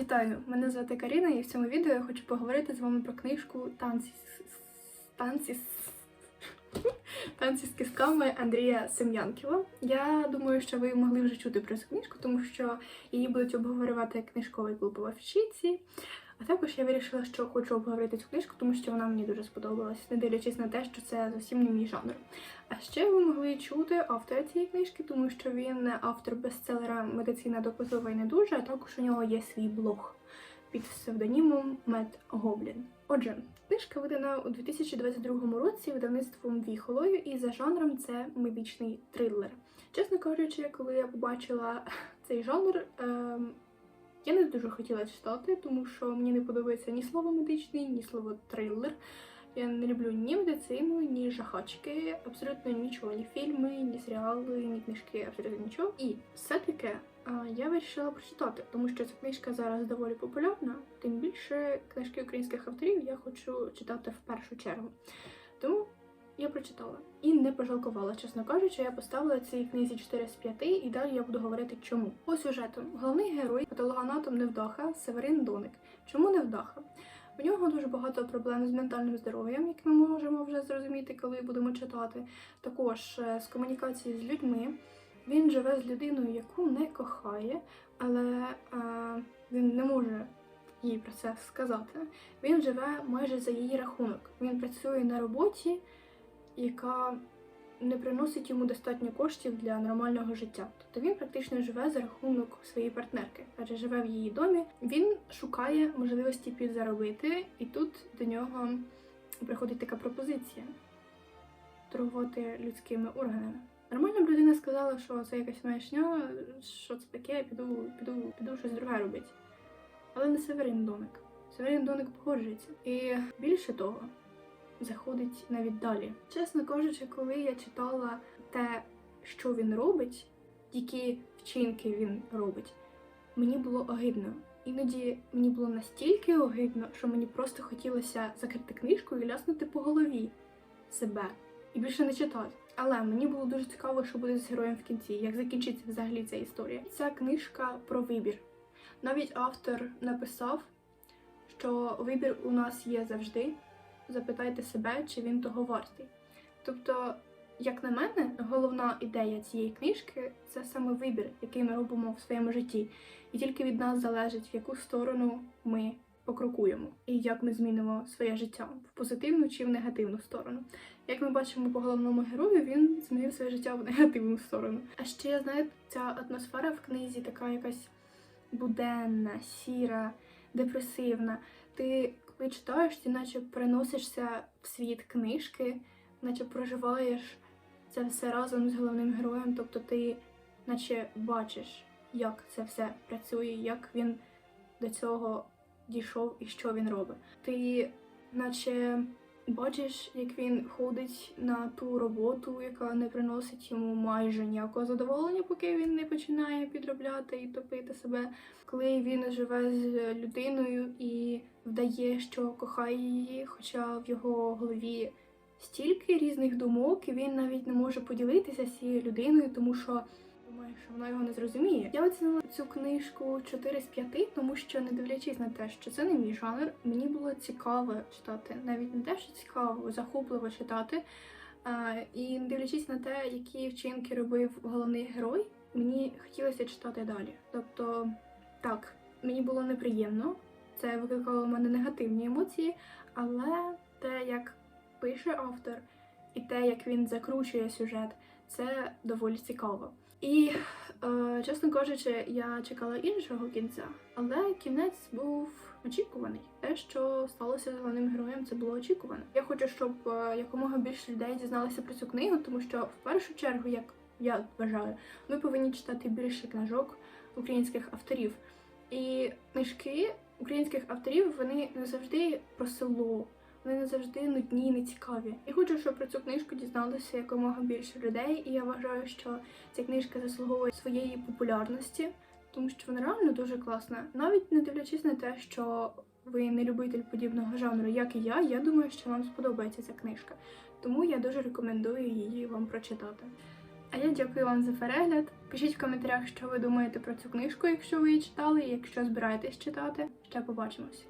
Вітаю! Мене звати Каріна, і в цьому відео я хочу поговорити з вами про книжку Танці танці танці з кістками Андрія Сем'янківа. Я думаю, що ви могли вже чути про цю книжку, тому що її будуть обговорювати книжковий клуб Афішіці. А також я вирішила, що хочу обговорити цю книжку, тому що вона мені дуже сподобалась, не дивлячись на те, що це зовсім не мій жанр. А ще ви могли чути автора цієї книжки, тому що він автор бестселера Медицина доказова і не дуже, а також у нього є свій блог під псевдонімом Мед Гоблін. Отже, книжка видана у 2022 році видавництвом Віхолою, і за жанром це медичний трилер. Чесно кажучи, коли я побачила цей жанр. ем, я не дуже хотіла читати, тому що мені не подобається ні слово медичний, ні слово трилер. Я не люблю ні медицину, ні жахачки, абсолютно нічого, ні фільми, ні серіали, ні книжки, абсолютно нічого. І все-таки я вирішила прочитати, тому що ця книжка зараз доволі популярна. Тим більше книжки українських авторів я хочу читати в першу чергу. Тому я прочитала і не пожалкувала, чесно кажучи, я поставила цій книзі 4 з 5, і далі я буду говорити чому. По сюжету головний герой патологоанатом невдаха Северин Доник. Чому невдаха? У нього дуже багато проблем з ментальним здоров'ям, як ми можемо вже зрозуміти, коли будемо читати. Також е, з комунікації з людьми. Він живе з людиною, яку не кохає, але е, він не може їй про це сказати. Він живе майже за її рахунок. Він працює на роботі, яка не приносить йому достатньо коштів для нормального життя. Тобто він практично живе за рахунок своєї партнерки, адже живе в її домі. Він шукає можливості підзаробити, і тут до нього приходить така пропозиція торгувати людськими органами. Нормальна б людина сказала, що це якась маячня, що це таке, піду, піду, піду щось друге робити. Але не Северин Доник. Северин Доник погоджується. І більше того, заходить навіть далі. Чесно кажучи, коли я читала те, що він робить, які вчинки він робить, мені було огидно. Іноді мені було настільки огидно, що мені просто хотілося закрити книжку і ляснути по голові себе і більше не читати. Але мені було дуже цікаво, що буде з героєм в кінці, як закінчиться взагалі ця історія. Ця книжка про вибір. Навіть автор написав, що вибір у нас є завжди. Запитайте себе, чи він того вартий. Тобто, як на мене, головна ідея цієї книжки це саме вибір, який ми робимо в своєму житті. І тільки від нас залежить, в яку сторону ми покрокуємо, і як ми змінимо своє життя в позитивну чи в негативну сторону. Як ми бачимо по головному герою, він змінив своє життя в негативну сторону. А ще знаєте, ця атмосфера в книзі така якась буденна, сіра, депресивна. Ти коли читаєш, ти наче переносишся в світ книжки, наче проживаєш це все разом з головним героєм. Тобто ти наче бачиш, як це все працює, як він до цього дійшов і що він робить. Ти наче бачиш, як він ходить на ту роботу, яка не приносить йому майже ніякого задоволення, поки він не починає підробляти і топити себе. Коли він живе з людиною і вдає, що кохає її, хоча в його голові стільки різних думок, і він навіть не може поділитися з цією людиною, тому що думає, що вона його не зрозуміє. Я оцінила цю книжку 4 з 5, тому що, не дивлячись на те, що це не мій жанр, мені було цікаво читати. Навіть не те, що цікаво, захопливо читати. І не дивлячись на те, які вчинки робив головний герой, мені хотілося читати далі. Тобто, так, мені було неприємно, це викликало в мене негативні емоції, але те, як пише автор, і те, як він закручує сюжет, це доволі цікаво. І, е, чесно кажучи, я чекала іншого кінця, але кінець був очікуваний. Те, що сталося з головним героєм, це було очікувано. Я хочу, щоб е, якомога більше людей дізналися про цю книгу, тому що в першу чергу, як я вважаю, ми повинні читати більше книжок українських авторів. І книжки українських авторів вони не завжди про село, вони не завжди нудні і нецікаві. Я хочу, щоб про цю книжку дізналося якомога більше людей, і я вважаю, що ця книжка заслуговує своєї популярності, тому що вона реально дуже класна. Навіть не дивлячись на те, що ви не любитель подібного жанру, як і я, я думаю, що вам сподобається ця книжка. Тому я дуже рекомендую її вам прочитати. А я дякую вам за перегляд. Пишіть в коментарях, що ви думаєте про цю книжку, якщо ви її читали, і якщо збираєтесь читати. Ще побачимось.